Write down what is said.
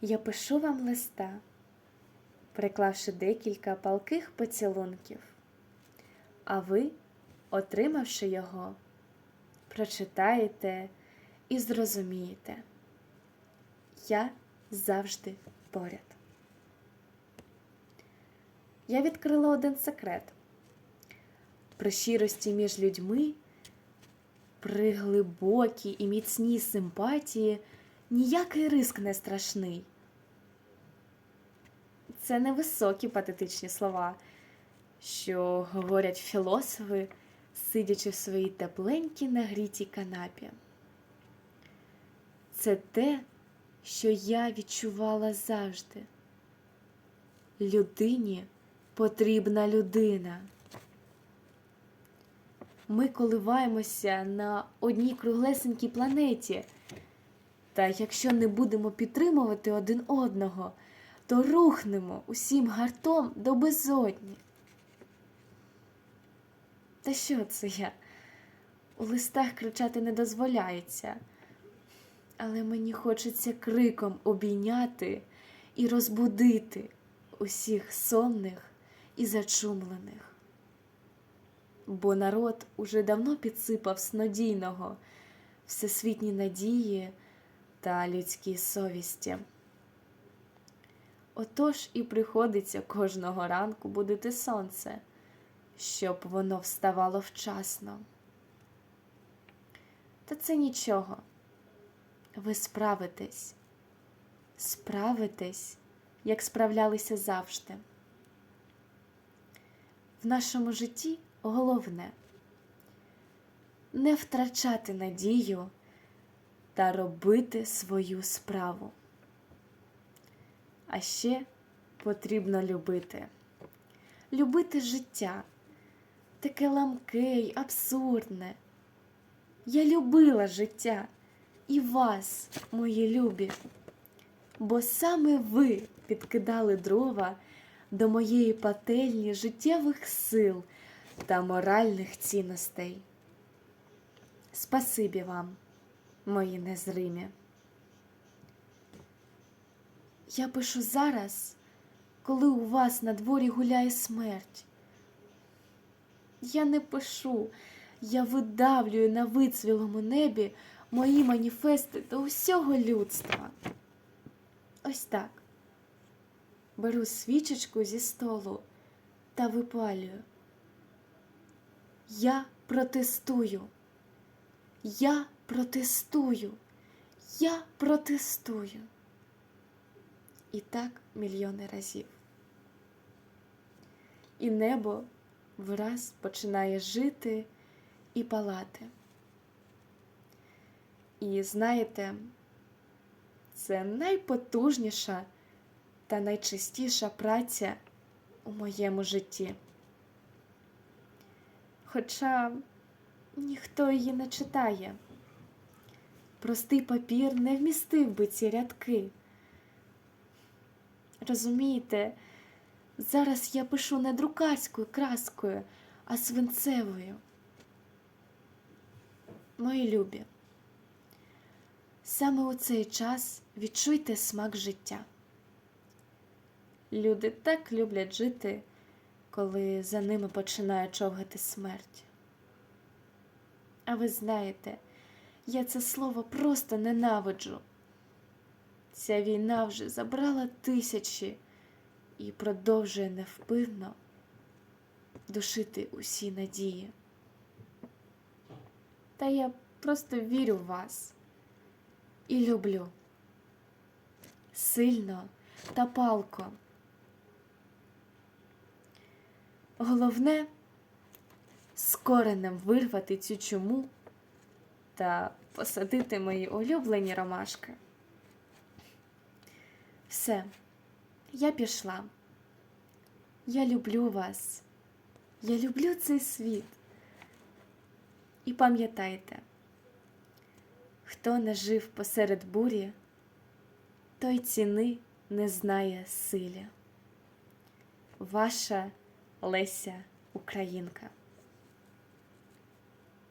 я пишу вам листа, приклавши декілька палких поцілунків, а ви, отримавши його, прочитаєте і зрозумієте. Я завжди поряд. Я відкрила один секрет. При щирості між людьми, при глибокій і міцній симпатії ніякий риск не страшний. Це не високі патетичні слова, що говорять філософи, сидячи в своїй тепленькій нагрітій канапі. Це те, що я відчувала завжди. Людині потрібна людина. Ми коливаємося на одній круглесенькій планеті. Та якщо не будемо підтримувати один одного, то рухнемо усім гартом до безодні. Та що це я? У листах кричати не дозволяється, але мені хочеться криком обійняти і розбудити усіх сонних і зачумлених. Бо народ уже давно підсипав снодійного всесвітні надії та людській совісті. Отож і приходиться кожного ранку будити сонце, щоб воно вставало вчасно. Та це нічого. Ви справитесь, справитесь, як справлялися завжди. В нашому житті головне не втрачати надію та робити свою справу. А ще потрібно любити, любити життя, таке ламке й абсурдне. Я любила життя і вас, мої любі, бо саме ви підкидали дрова до моєї пательні життєвих сил та моральних цінностей. Спасибі вам, мої незримі. Я пишу зараз, коли у вас на дворі гуляє смерть. Я не пишу, я видавлюю на вицвілому небі мої маніфести до усього людства. Ось так. Беру свічечку зі столу та випалюю. Я протестую. Я протестую. Я протестую. І так мільйони разів. І небо враз починає жити і палати. І знаєте, це найпотужніша та найчистіша праця у моєму житті. Хоча ніхто її не читає. Простий папір не вмістив би ці рядки. Розумієте, зараз я пишу не друкарською краскою, а свинцевою. Мої любі, саме у цей час відчуйте смак життя. Люди так люблять жити, коли за ними починає човгати смерть. А ви знаєте, я це слово просто ненавиджу. Ця війна вже забрала тисячі і продовжує невпинно душити усі надії. Та я просто вірю в вас і люблю сильно та палко. Головне з коренем вирвати цю чуму та посадити мої улюблені ромашки. Все, я пішла. Я люблю вас. Я люблю цей світ. І пам'ятайте, хто не жив посеред бурі, той ціни не знає силі. Ваша Леся Українка.